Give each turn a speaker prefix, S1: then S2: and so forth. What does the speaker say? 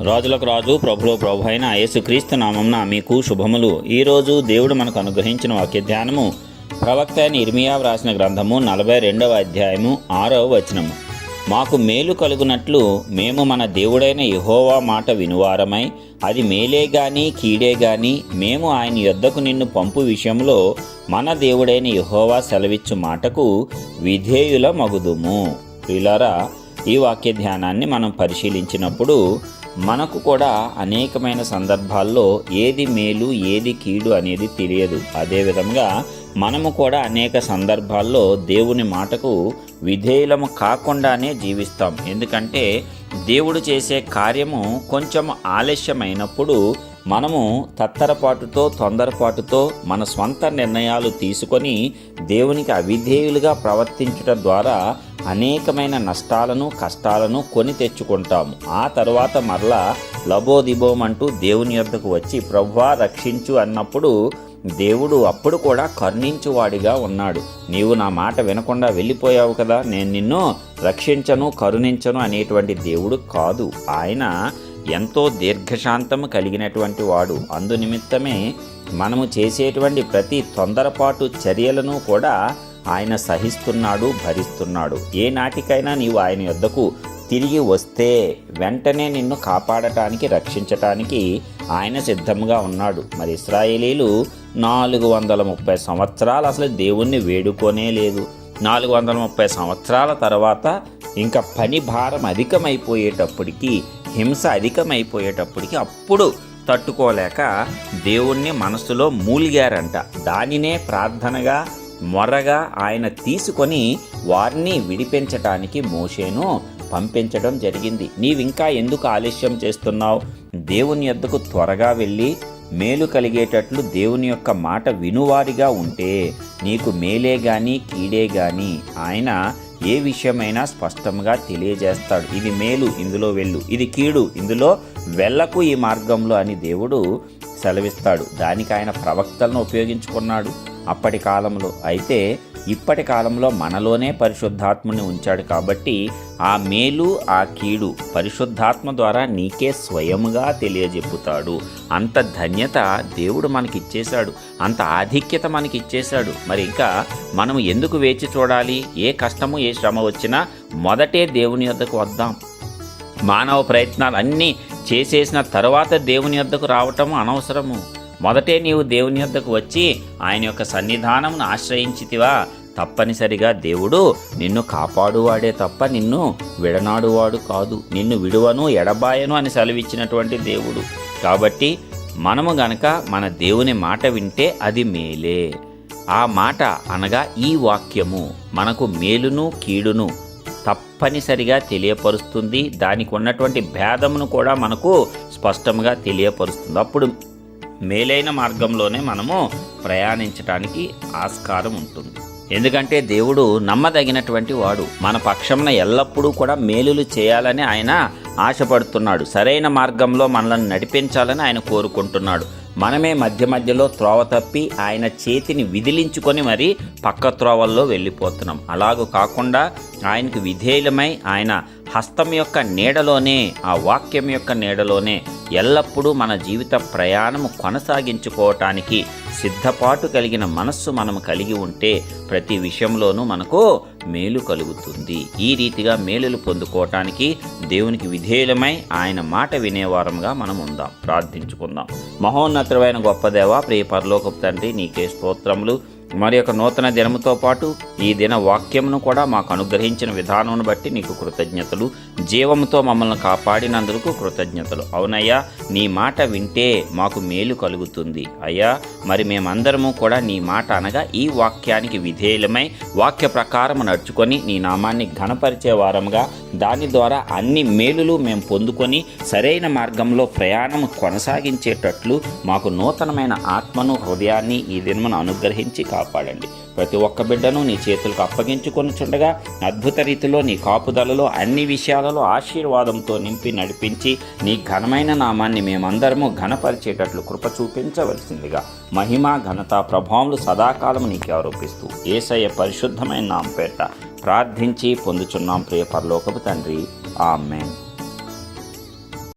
S1: రాజులకు రాజు ప్రభులో ప్రభు అయిన యేసుక్రీస్తు నామంన మీకు శుభములు. ఈరోజు దేవుడు మనకు అనుగ్రహించిన వాక్య ధ్యానము ప్రవక్త అయిన ఇర్మియా వ్రాసిన గ్రంథము నలభై రెండవ అధ్యాయము ఆరవ వచనము. మాకు మేలు కలుగునట్లు మేము మన దేవుడైన యహోవా మాట వినువారమై అది మేలే గాని కీడే గాని మేము ఆయన యొద్దకు నిన్ను పంపు విషయంలో మన దేవుడైన యహోవా సెలవిచ్చు మాటకు విధేయుల మగుదుము ప్రియులారా ఈ వాక్య ధ్యానాన్ని మనం పరిశీలించినప్పుడు మనకు కూడా అనేకమైన సందర్భాల్లో ఏది మేలు ఏది కీడు అనేది తెలియదు. అదేవిధంగా మనము కూడా అనేక సందర్భాల్లో దేవుని మాటకు విధేయులము కాకుండానే జీవిస్తాం. ఎందుకంటే దేవుడు చేసే కార్యము కొంచెం ఆలస్యమైనప్పుడు మనము తత్తరపాటుతో తొందరపాటుతో మన స్వంత నిర్ణయాలు తీసుకొని దేవునికి అవిధేయులుగా ప్రవర్తించడం ద్వారా అనేకమైన నష్టాలను కష్టాలను కొని తెచ్చుకుంటాము. ఆ తర్వాత మరలా లబోదిబోమంటూ దేవుని యొద్దకు వచ్చి ప్రభువా రక్షించు అన్నప్పుడు దేవుడు అప్పుడు కూడా కరుణించువాడిగా ఉన్నాడు. నీవు నా మాట వినకుండా వెళ్ళిపోయావు కదా. నేను నిన్ను రక్షించను కరుణించను అనేటువంటి దేవుడు కాదు. ఆయన ఎంతో దీర్ఘశాంతము కలిగినటువంటి వాడు. అందు నిమిత్తమే మనము చేసేటువంటి ప్రతి తొందరపాటు చర్యలను కూడా ఆయన సహిస్తున్నాడు భరిస్తున్నాడు. ఏ నాటికైనా నీవు ఆయన యొద్దకు తిరిగి వస్తే వెంటనే నిన్ను కాపాడటానికి రక్షించటానికి ఆయన సిద్ధంగా ఉన్నాడు. మరి ఇస్రాయేలీలు నాలుగు వందల ముప్పై సంవత్సరాలు అసలు దేవుణ్ణి వేడుకోనే లేదు. నాలుగు వందల ముప్పై సంవత్సరాల తర్వాత ఇంకా పని భారం అధికమైపోయేటప్పటికి హింస అధికమైపోయేటప్పటికి అప్పుడు తట్టుకోలేక దేవుణ్ణి మనసులో మూలిగారంట. దానినే ప్రార్థనగా మొరగా ఆయన తీసుకొని వారిని విడిపించటానికి మోషేను పంపించడం జరిగింది. నీవింకా ఎందుకు ఆలస్యం చేస్తున్నావు? దేవుని యొద్దకు త్వరగా వెళ్ళి మేలు కలిగేటట్లు దేవుని యొక్క మాట వినువారిగా ఉంటే నీకు మేలే గాని కీడే గాని ఆయన ఏ విషయమైనా స్పష్టంగా తెలియజేస్తాడు. ఇది మేలు ఇందులో వెళ్ళు. ఇది కీడు ఇందులో వెళ్ళకు ఈ మార్గంలో అని దేవుడు సెలవిస్తాడు. దానికి ఆయన ప్రవక్తలను ఉపయోగించుకున్నాడు అప్పటి కాలంలో. అయితే ఇప్పటి కాలంలో మనలోనే పరిశుద్ధాత్మని ఉంచాడు కాబట్టి ఆ మేలు ఆ కీడు పరిశుద్ధాత్మ ద్వారా నీకే స్వయముగా తెలియజెప్పుతాడు. అంత ధన్యత దేవుడు మనకి ఇచ్చేశాడు అంత ఆధిక్యత మనకి ఇచ్చేశాడు మరి ఇంకా మనం ఎందుకు వేచి చూడాలి? ఏ కష్టము ఏ శ్రమ వచ్చినా మొదటే దేవుని వద్దకు వద్దాం. మానవ ప్రయత్నాలు అన్నీ చేసేసిన తర్వాత దేవుని వద్దకు రావటం అనవసరము. మొదటే నీవు దేవుని వద్దకు వచ్చి ఆయన యొక్క సన్నిధానమును ఆశ్రయించితివా. తప్పనిసరిగా దేవుడు నిన్ను కాపాడువాడే తప్ప నిన్ను విడనాడువాడు కాదు. నిన్ను విడువను ఎడబాయను అని సెలవిచ్చినటువంటి దేవుడు. కాబట్టి మనము గనక మన దేవుని మాట వింటే అది మేలే. ఆ మాట అనగా ఈ వాక్యము. మనకు మేలును కీడును తప్పనిసరిగా తెలియపరుస్తుంది. దానికి ఉన్నటువంటి భేదమును కూడా మనకు స్పష్టంగా తెలియపరుస్తుంది. అప్పుడు మేలైన మార్గంలోనే మనము ప్రయాణించటానికి ఆస్కారం ఉంటుంది. ఎందుకంటే దేవుడు నమ్మదగినటువంటి వాడు. మన పక్షంన ఎల్లప్పుడూ కూడా మేలులు చేయాలని ఆయన ఆశపడుతున్నాడు. సరైన మార్గంలో మనల్ని నడిపించాలని ఆయన కోరుకుంటున్నాడు. మనమే మధ్య మధ్యలో త్రోవ తప్పి ఆయన చేతిని విదిలించుకొని మరి పక్క త్రోవల్లో వెళ్ళిపోతున్నాం. అలాగూ కాకుండా ఆయనకు విధేయులమై ఆయన హస్తం యొక్క నీడలోనే ఆ వాక్యం యొక్క నీడలోనే ఎల్లప్పుడూ మన జీవిత ప్రయాణము కొనసాగించుకోవటానికి సిద్ధపాటు కలిగిన మనస్సు మనం కలిగి ఉంటే ప్రతి విషయంలోనూ మనకు మేలు కలుగుతుంది. ఈ రీతిగా మేలులు పొందుకోవటానికి దేవునికి విధేయులమై ఆయన మాట వినేవారంగా మనం ఉందాం ప్రార్థించుకుందాం. మహోన్నతమైన గొప్ప దేవ ప్రియ పరలోకపు తండ్రి నీకే స్తోత్రములు. మరి యొక్క నూతన దినముతో పాటు ఈ దిన వాక్యమును కూడా మాకు అనుగ్రహించిన విధానమును బట్టి నీకు కృతజ్ఞతలు. జీవముతో మమ్మల్ని కాపాడినందుకు కృతజ్ఞతలు. అవునయ్యా నీ మాట వింటే మాకు మేలు కలుగుతుంది. అయ్యా మరి మేమందరము కూడా నీ మాట అనగా ఈ వాక్యానికి విధేయులమై వాక్య ప్రకారం నడుచుకొని నీ నామాన్ని ఘనపరిచే వారంగా దాని ద్వారా అన్ని మేలులు మేము పొందుకొని సరైన మార్గంలో ప్రయాణం కొనసాగించేటట్లు మాకు నూతనమైన ఆత్మను హృదయాన్ని ఈ దినమును అనుగ్రహించి కాపాడండి. ప్రతి ఒక్క బిడ్డను నీ చేతులకు అప్పగించుకొని చుండగా అద్భుత రీతిలో నీ కాపుదలలో అన్ని విషయాలలో ఆశీర్వాదంతో నింపి నడిపించి నీ ఘనమైన నామాన్ని మేమందరము ఘనపరిచేటట్లు కృప చూపించవలసిందిగా మహిమ ఘనత ప్రభావములు సదాకాలం నీకు ఆరోపిస్తూ ఏసయ్య పరిశుద్ధమైన నామ పేట ప్రార్థించి పొందుచున్నాం ప్రియ పరలోకపు తండ్రి. ఆమెన్.